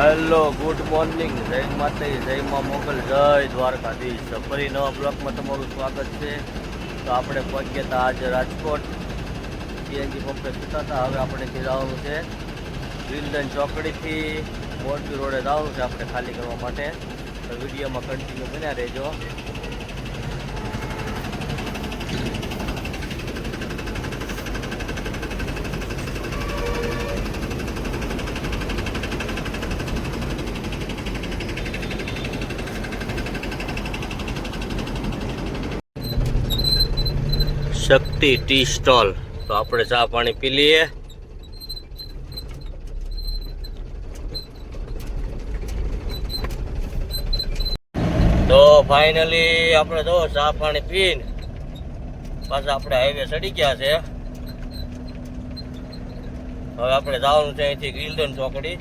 Hello good morning જય માતાજી, જય મા મોગલ, જય દ્વારકાધીશ. ફરી નવા બ્લોકમાં તમારું સ્વાગત છે. તો આપણે પહોંચ્યા હતા આજે રાજકોટ સીએનજી પંપે સુતા હતા. હવે આપણે ત્યાં જવાનું છે વિલ્ડન ચોકડીથી મોરબી રોડે જવાનું છે આપણે ખાલી કરવા માટે. તો વિડીયોમાં કન્ટિન્યુ બન્યા રહેજો. Shakti tea stall. તો આપણે ચા પાણી પી લઈએ. તો ફાઇનલી આપણે જો ચા પાણી પીને પાછા આપણે હાઈવે ચડી ગયા છે. હવે આપણે જવાનું છે અહીંથી ગિલ્ડન ચોકડી.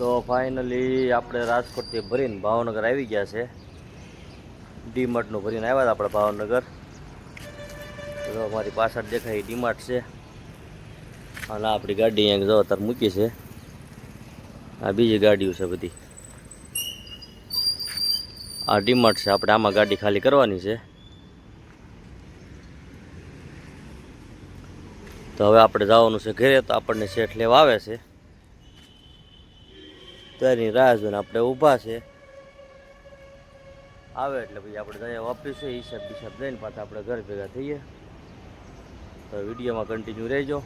તો ફાઇનલી આપણે રાજકોટથી ભરીને ભાવનગર આવી ગયા છે. ડીમાર્ટનું ભરીને આવ્યા હતા આપણે ભાવનગર. તો અમારી પાછળ દેખાય ડીમાર્ટ છે. અને આપણી ગાડી અહીંયા જો અત્યારે મૂકી છે. આ બીજી ગાડીઓ છે બધી. આ ડીમાર્ટ છે, આપણે આમાં ગાડી ખાલી કરવાની છે. તો હવે આપણે જવાનું છે ઘરે, તો આપણને શેઠ લેવા આવે છે. તેની રાહ જોઈને આપણે ઊભા છે. આવે એટલે પછી આપણે જઈએ ઓફિસે હિસાબ બિસાબ દઈને પાછા આપણે ઘર ભેગા થઈએ. તો વિડીયોમાં કન્ટિન્યુ રહેજો.